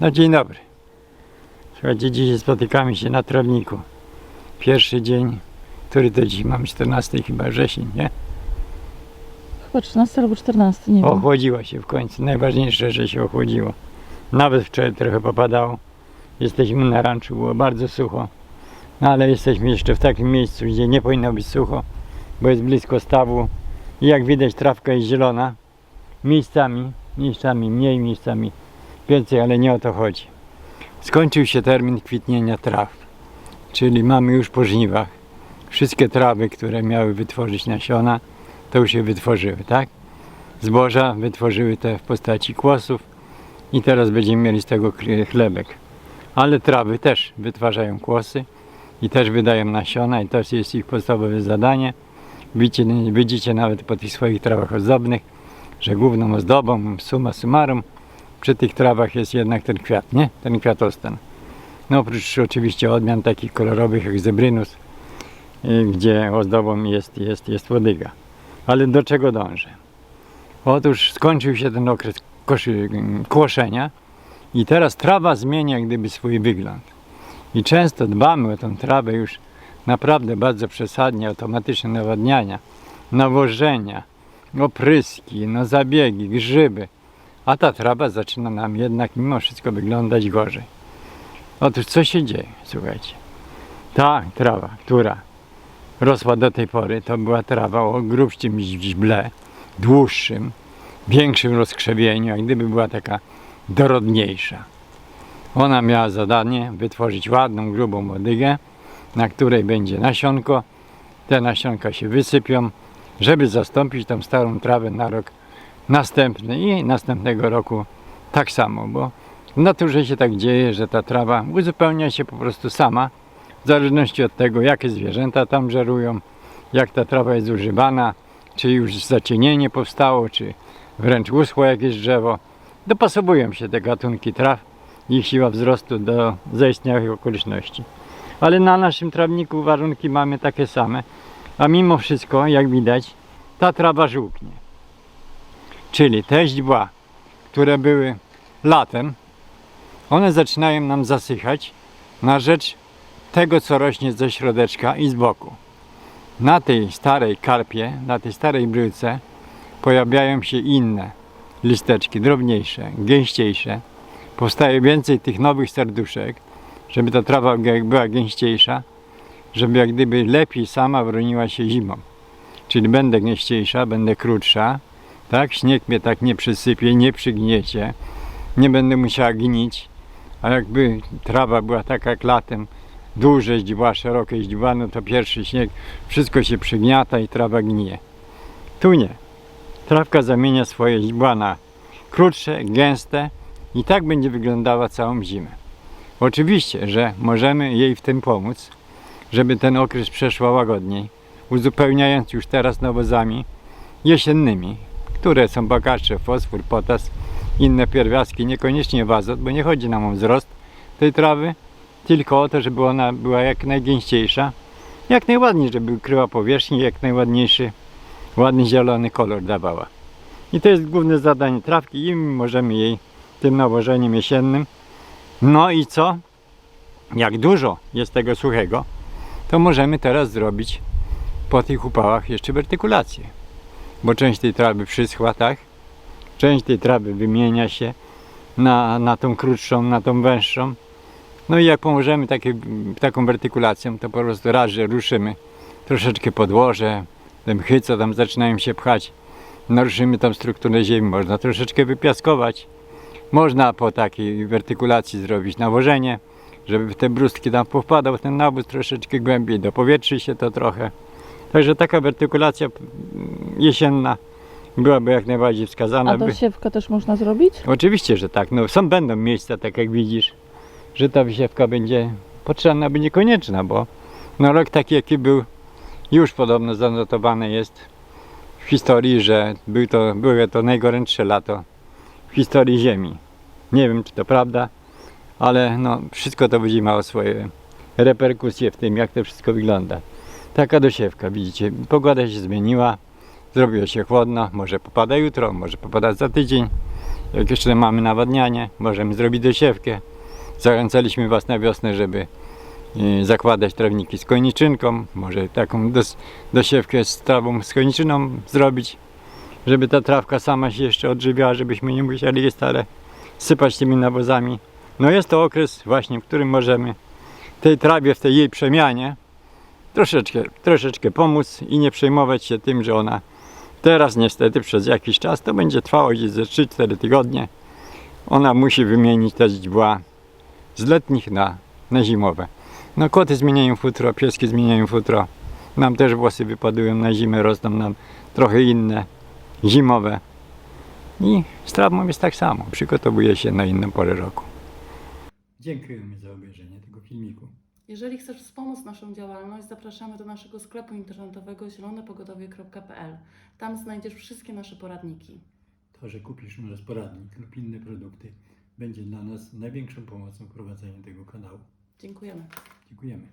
No dzień dobry. Słuchajcie, dzisiaj spotykamy się na trawniku. Pierwszy dzień, który to dziś mam 14 chyba wrzesień, nie? Chyba 13 albo 14, nie wiem. Ochłodziło się w końcu. Najważniejsze, że się ochłodziło. Nawet wczoraj trochę popadało. Jesteśmy na ranczu, było bardzo sucho. No ale jesteśmy jeszcze w takim miejscu, gdzie nie powinno być sucho, bo jest blisko stawu. I jak widać trawka jest zielona. Miejscami, miejscami mniej, miejscami więcej, ale nie o to chodzi. Skończył się termin kwitnienia traw, czyli mamy już po żniwach. Wszystkie trawy, które miały wytworzyć nasiona, to już je wytworzyły, tak? zboża wytworzyły te w postaci kłosów i teraz będziemy mieli z tego chlebek. Ale trawy też wytwarzają kłosy i też wydają nasiona i to jest ich podstawowe zadanie. Widzicie, widzicie nawet po tych swoich trawach ozdobnych, że główną ozdobą, summa summarum, przy tych trawach jest jednak ten kwiat, nie? Ten kwiatostan. No oprócz oczywiście odmian takich kolorowych jak zebrynus, y, gdzie ozdobą jest, jest, jest łodyga. Ale do czego dążę? Otóż skończył się ten okres koszy, kłoszenia i teraz trawa zmienia gdyby swój wygląd. I często dbamy o tą trawę już naprawdę bardzo przesadnie, automatyczne nawadniania, nawożenia, opryski, no zabiegi, grzyby. A ta trawa zaczyna nam jednak mimo wszystko wyglądać gorzej. Otóż co się dzieje? Słuchajcie. Ta trawa, która rosła do tej pory, to była trawa o grubszym źble, dłuższym, większym rozkrzewieniu, jak gdyby była taka dorodniejsza. Ona miała zadanie wytworzyć ładną, grubą łodygę, na której będzie nasionko. Te nasionka się wysypią, żeby zastąpić tą starą trawę na rok następny i następnego roku tak samo, bo w naturze się tak dzieje, że ta trawa uzupełnia się po prostu sama, w zależności od tego, jakie zwierzęta tam żerują, jak ta trawa jest używana, czy już zacienienie powstało, czy wręcz uschło jakieś drzewo. Dopasowują się te gatunki traw, ich siła wzrostu do zaistniałych okoliczności. Ale na naszym trawniku warunki mamy takie same, a mimo wszystko, jak widać, ta trawa żółknie. Czyli te źdźbła, które były latem, one zaczynają nam zasychać na rzecz tego, co rośnie ze środeczka i z boku. Na tej starej karpie, na tej starej bryłce pojawiają się inne listeczki, drobniejsze, gęściejsze. Powstaje więcej tych nowych serduszek, żeby ta trawa była gęściejsza, żeby jak gdyby lepiej sama broniła się zimą. Czyli będę gęściejsza, będę krótsza, tak? Śnieg mnie tak nie przysypie, nie przygniecie, nie będę musiała gnić, a jakby trawa była taka jak latem, duże źdźbła, szerokie źdźbła, no to pierwszy śnieg, wszystko się przygniata i trawa gnije. Tu nie. Trawka zamienia swoje źdźbła na krótsze, gęste i tak będzie wyglądała całą zimę. Oczywiście, że możemy jej w tym pomóc, żeby ten okres przeszła łagodniej, uzupełniając już teraz nawozami jesiennymi, które są bogatsze fosfor, potas, inne pierwiastki, niekoniecznie w azot, bo nie chodzi nam o wzrost tej trawy, tylko o to, żeby ona była jak najgęściejsza, jak najładniej, żeby kryła powierzchnię, jak najładniejszy, ładny zielony kolor dawała. I to jest główne zadanie trawki i możemy jej tym nawożeniem jesiennym. No i co? Jak dużo jest tego suchego, to możemy teraz zrobić po tych upałach jeszcze wertykulację. Bo część tej trawy przyschła, tak? Część tej trawy wymienia się na, na tą krótszą, na tą węższą. No i jak pomożemy takie, taką wertykulacją, to po prostu raz, że ruszymy troszeczkę podłoże, te mchy, co tam zaczynają się pchać, naruszymy tą strukturę ziemi, można troszeczkę wypiaskować. Można po takiej wertykulacji zrobić nawożenie, żeby te brustki tam powpadał ten nawóz troszeczkę głębiej, dopowietrzyć się to trochę. Także taka wertykulacja jesienna byłaby jak najbardziej wskazana. A by... dosiewkę też można zrobić? Oczywiście, że tak. No, są będą miejsca, tak jak widzisz, że ta wysiewka będzie potrzebna, będzie konieczna, bo no, rok taki, jaki był, już podobno zanotowane jest w historii, że był to, było to najgorętsze lato w historii Ziemi. Nie wiem, czy to prawda, ale no, wszystko to będzie miało swoje reperkusje w tym, jak to wszystko wygląda. Taka dosiewka, widzicie, pogoda się zmieniła, zrobiło się chłodno, może popada jutro, może popada za tydzień Jak jeszcze mamy nawadnianie, możemy zrobić dosiewkę. Zachęcaliśmy Was na wiosnę, żeby y, zakładać trawniki z koniczynką, może taką dos, dosiewkę z trawą z koniczyną zrobić, żeby ta trawka sama się jeszcze odżywiała, żebyśmy nie musieli jej stale sypać tymi nawozami. No jest to okres właśnie, w którym możemy tej trawie, w tej jej przemianie troszeczkę, troszeczkę pomóc i nie przejmować się tym, że ona teraz niestety przez jakiś czas, to będzie trwało gdzieś ze 3-4 tygodnie, ona musi wymienić te źdźbła z letnich na, na zimowe. No koty zmieniają futro, pieski zmieniają futro. Nam też włosy wypadują na zimę, rosną nam trochę inne, zimowe. I z trawą jest tak samo, przygotowuje się na inną porę roku. Dziękujemy za obejrzenie tego filmiku. Jeżeli chcesz wspomóc naszą działalność, zapraszamy do naszego sklepu internetowego zielonepogodowie.pl. Tam znajdziesz wszystkie nasze poradniki. To, że kupisz u nas poradnik lub inne produkty, będzie dla nas największą pomocą w prowadzeniu tego kanału. Dziękujemy. Dziękujemy.